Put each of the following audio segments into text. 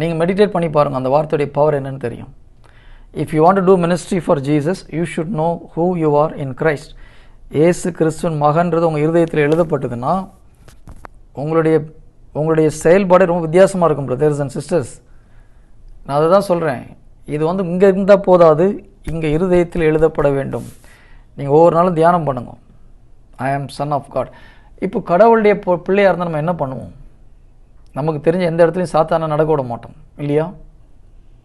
நீங்கள் மெடிடேட் பண்ணி பாருங்கள் அந்த வார்த்தையுடைய பவர் என்னன்னு தெரியும். If you want to do ministry for Jesus you should know who you are in Christ Yesu கிறிஸ்துவன் மகன்றது உங்கள் இருதயத்தில் எழுதப்பட்டதுன்னா உங்களுடைய உங்களுடைய செயல்பாடு ரொம்ப வித்தியாசமாக இருக்கும் பிரதர்ஸ் அண்ட் சிஸ்டர்ஸ் நான் அதை தான் சொல்கிறேன் இது வந்து இங்கே இருந்தால் போதாது இங்கே இருதயத்தில் எழுதப்பட வேண்டும். நீங்கள் ஒவ்வொரு நாளும் தியானம் பண்ணுங்க. ஐ ஆம் சன் ஆஃப் காட் இப்போ கடவுளுடைய பிள்ளையாக இருந்தால் நம்ம என்ன பண்ணுவோம்? நமக்கு தெரிஞ்ச எந்த இடத்துலையும் சாத்தான நடக்க விட மாட்டோம். இல்லையா?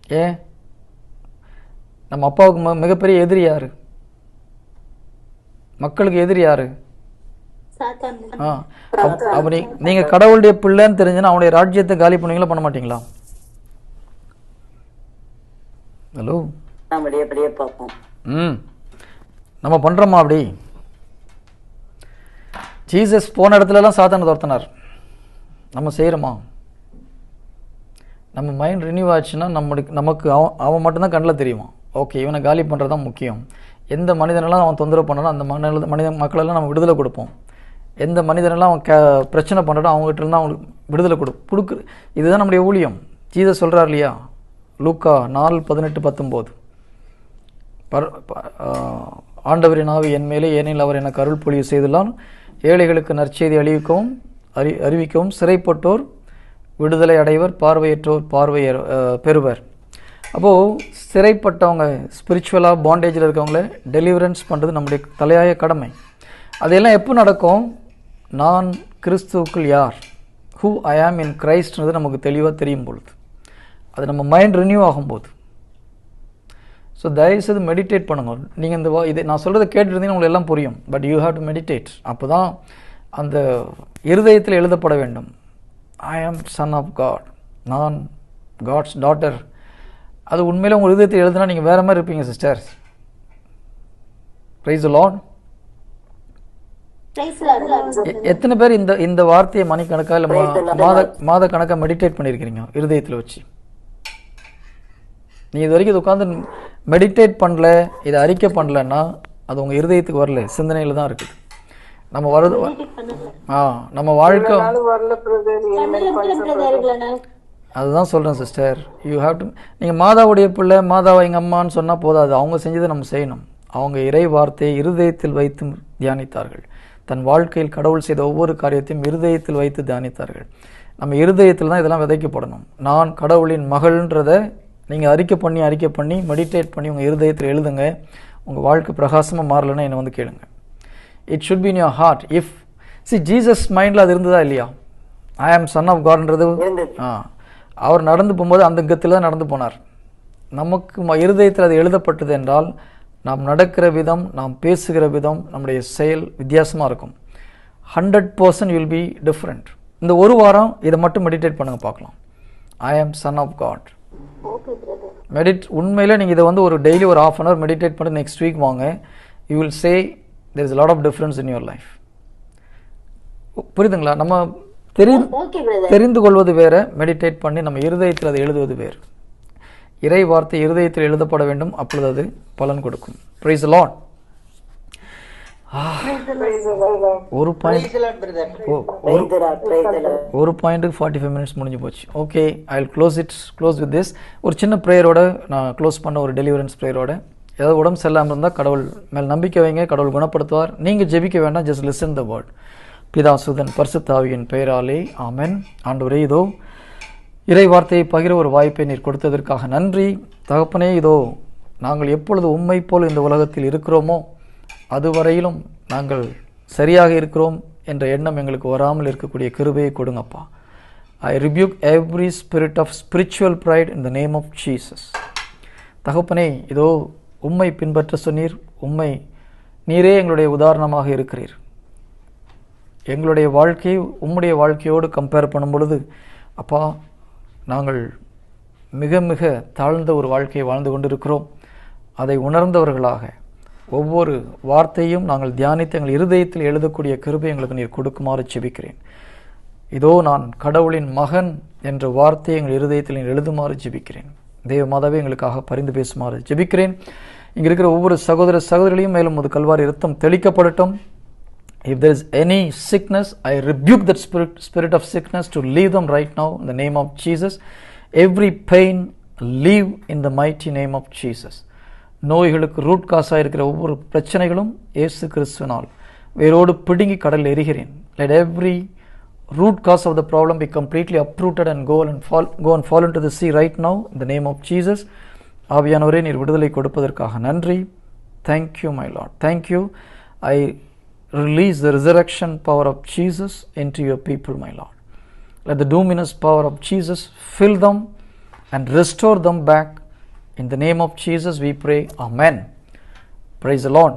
ஏன் நம்ம அப்பாவுக்கு ம- மிகப்பெரிய எதிரி யாரு? மக்களுக்கு எதிரி யாரு? சாத்தான். ஆ அப்ப- அப்ப நீ நீங்க கடவுளுடைய பிள்ளைன்னு தெரிஞ்சுன்னா அவனுடைய ராஜ்யத்தை காலி பண்ணுவீங்களா பண்ண மாட்டீங்களா? ஹலோ? ம். நம்ம பண்றோமா அப்படி? ஜீசஸ் போன இடத்துலலாம் சாத்தானை துரத்தினார். நம்ம செய்கிறோமா நம்ம மைண்ட் ரினியூ ஆச்சுன்னா நம்மளுக்கு நமக்கு அவன் அவன் மட்டும்தான் கண்ணில் தெரியுமா? ஓகே இவனை காலி பண்ணுறது தான் முக்கியம். எந்த மனிதனெல்லாம் அவன் தொந்தரவு பண்ணாலும் அந்த மனித மனித மக்களெல்லாம் நம்ம விடுதலை கொடுப்போம். எந்த மனிதனெல்லாம் அவன் க பிரச்சனை பண்ணுறோம் அவங்ககிட்ட இருந்தால் அவங்களுக்கு விடுதலை கொடு கொடுக்கு இதுதான் நம்முடைய ஊழியம். ஜீசஸ் சொல்கிறார் இல்லையா? லூக்கா நாலு பதினெட்டு பத்தொம்போது. பர் ப- ஆண்டவரின் ஆவி என் மேலே ஏனில் அவர் எனக்கு அருள் பொழிவு செய்துள்ளான் ஏழைகளுக்கு நற்செய்தி அழிவிக்கவும் அறி அறிவிக்கவும். சிறைப்பட்டோர் விடுதலை அடைவர் பார்வையற்றோர் பார்வைய பெறுவர். அப்போது சிறைப்பட்டவங்க ஸ்பிரிச்சுவலாக பாண்டேஜில் இருக்கவங்கள டெலிவரன்ஸ் பண்ணுறது நம்முடைய தலையாய கடமை. அதையெல்லாம் எப்போ நடக்கும்? நான் கிறிஸ்துவுக்குள் யார்? ஹூ ஐ ஆம் இன் கிரைஸ்ட்ன்றது நமக்கு தெளிவாக தெரியும் பொழுது. அது நம்ம மைண்ட் ரினியூ ஆகும்போது. ஸோ தயவுசெய்து மெடிடேட் பண்ணுங்க. நீங்கள் இந்த வா- இதை நான் சொல்கிறத கேட்டுருந்தீங்கன்னா உங்களுக்கு எல்லாம் புரியும். But you have to meditate அப்போ தான் அந்த இருதயத்தில் எழுதப்பட வேண்டும். I am son of God நான் காட்ஸ் டாட்டர் அது உண்மையில உங்கள் இருதயத்தில் எழுதுனா நீங்கள் வேற மாதிரி இருப்பீங்க sister praise Lord Praise the Lord. எத்தனை பேர் இந்த இந்த வார்த்தையை மணிக்கணக்கா இல்லை மாத மாத கணக்கா மெடிடேட் பண்ணியிருக்கிறீங்க இருதயத்தில் வச்சு? நீ இது வரைக்கும் உட்காந்து மெடிடேட் பண்ணல இதை அறிக்கை பண்ணலன்னா அது உங்கள் இருதயத்துக்கு வரல சிந்தனையில் தான் இருக்குது. நம்ம வரது ஆ நம்ம வாழ்க்கை. அதுதான் சொல்கிறேன் சிஸ்டர் யூ ஹேவ் டு நீங்கள் மாதாவுடைய பிள்ளை மாதாவை எங்கள் அம்மான்னு சொன்னால் போதாது. அவங்க செஞ்சதை நம்ம செய்யணும். அவங்க இறை வார்த்தையை இருதயத்தில் வைத்து தியானித்தார்கள். தன் வாழ்க்கையில் கடவுள் செய்த ஒவ்வொரு காரியத்தையும் இருதயத்தில் வைத்து தியானித்தார்கள். நம்ம இருதயத்தில் தான் இதெல்லாம் விதைக்கப்படணும். நான் கடவுளின் மகள்ன்றதை நீங்கள் அறிக்கை பண்ணி அறிக்கை பண்ணி மெடிடேட் பண்ணி உங்கள் இருதயத்தில் எழுதுங்க. உங்கள் வாழ்க்கை பிரகாசமாக மாறலைன்னா என்னை வந்து கேளுங்க. It should be in your heart if see Jesus மைண்டில் அது இருந்ததா இல்லையா? ஐ ஆம் சன் ஆஃப் காட்ன்றது. ஆ அவர் நடந்து போகும்போது அந்த கத்தில் தான் நடந்து போனார். நமக்கு இருதயத்தில் அது எழுதப்பட்டது என்றால் நாம் நடக்கிற விதம் நாம் பேசுகிற விதம் நம்முடைய செயல் வித்தியாசமாக இருக்கும். Hundred percent will be different இந்த ஒரு வாரம் இதை மட்டும் மெடிடேட் பண்ணுங்க பார்க்கலாம். ஐ ஆம் சன் ஆஃப் காட். மெடிட் உண்மையில் நீங்கள் இதை வந்து ஒரு டெய்லி ஒரு ஆஃப் அன் ஹவர் மெடிடேட் பண்ணி நெக்ஸ்ட் வீக் வாங்க. You will say there is lot of difference in your life புரியுதுங்களா? நம்ம தெரி brother. தெரிந்து கொள்வது வேற மெடிடேட் பண்ணி நம்ம இருதயத்தில் அதை எழுதுவது வேறு. இறை வார்த்தை இருதயத்தில் எழுதப்பட வேண்டும் அப்பொழுது அது பலன் கொடுக்கும். ப்ரைஸ் லாட் ஒரு பாயிண்ட் ஒரு ஒரு பாயிண்ட்டுக்கு ஃபார்ட்டி ஃபைவ் மினிட்ஸ் முடிஞ்சு போச்சு. Okay I will close it close with this ஒரு சின்ன ப்ரேயரோட நான் க்ளோஸ் பண்ண ஒரு டெலிவரன்ஸ் ப்ரேயரோட ஏதாவது உடம்பு சரியில்லாமல் இருந்தால் கடவுள் மேல் நம்பிக்கை வைங்க கடவுள் குணப்படுத்துவார். நீங்கள் ஜெபிக்க வேண்டாம் ஜஸ்ட் லிசன் த வேர்ட் பிதா சுதன் பரிசுத்தாவியின் பெயராலே ஆமென். ஆண்டு இதோ இறை வார்த்தையை பகிர ஒரு வாய்ப்பை நீர் கொடுத்ததற்காக நன்றி. தகப்பனே இதோ நாங்கள் எப்பொழுது உண்மை போல் இந்த உலகத்தில் இருக்கிறோமோ அதுவரையிலும் நாங்கள் சரியாக இருக்கிறோம் என்ற எண்ணம் எங்களுக்கு வராமல் இருக்கக்கூடிய கிருபையை கொடுங்கப்பா. I rebuke every spirit of spiritual pride in the name of Jesus தகப்பனே இதோ உம்மை பின்பற்ற சொன்னீர். உம்மை நீரே எங்களுடைய உதாரணமாக இருக்கிறீர். எங்களுடைய வாழ்க்கையை உம்முடைய வாழ்க்கையோடு கம்பேர் பண்ணும் பொழுது அப்பா நாங்கள் மிக மிக தாழ்ந்த ஒரு வாழ்க்கையை வாழ்ந்து கொண்டிருக்கிறோம். அதை உணர்ந்தவர்களாக ஒவ்வொரு வார்த்தையும் நாங்கள் தியானித்து எங்கள் இருதயத்தில் எழுதக்கூடிய கிருபை எங்களுக்கு நீர் கொடுக்குமாறு செபிக்கிறேன் இதோ நான் கடவுளின் மகன் என்ற வார்த்தையை எங்கள் இருதயத்தில் நீர் எழுதுமாறு ஜெபிக்கிறேன். தேவ மாதாவே எங்களுக்காக பரிந்து பேசுமாறு ஜெபிக்கிறேன். இங்கே இருக்கிற ஒவ்வொரு சகோதர சகோதரிகளையும் மேலும் ஒரு கல்வாரி இரத்தம் தெளிக்கப்படட்டும். If there is any sickness I rebuke that spirit spirit of sickness to leave them right now in the name of Jesus every pain leave in the mighty name of Jesus நோய்களுக்கு root காசாக இருக்கிற ஒவ்வொரு பிரச்சனைகளும் இயேசு கிறிஸ்துவினால் வேரோடு பிடுங்கி கடலில் எரிகிறேன். Let every root cause of the problem be completely uprooted and go and fall go and fall into the sea right now in the name of Jesus ஆவியானவரே நீர் விடுதலை கொடுப்பதற்காக நன்றி thank you my lord thank you i release the resurrection power of Jesus into your people my lord let the luminous power of Jesus fill them and restore them back in the name of Jesus we pray amen praise the lord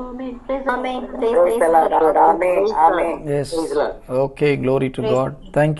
Amen. Praise the Lord. Praise the Lord. Amen. Amen. yes okay glory to god thank you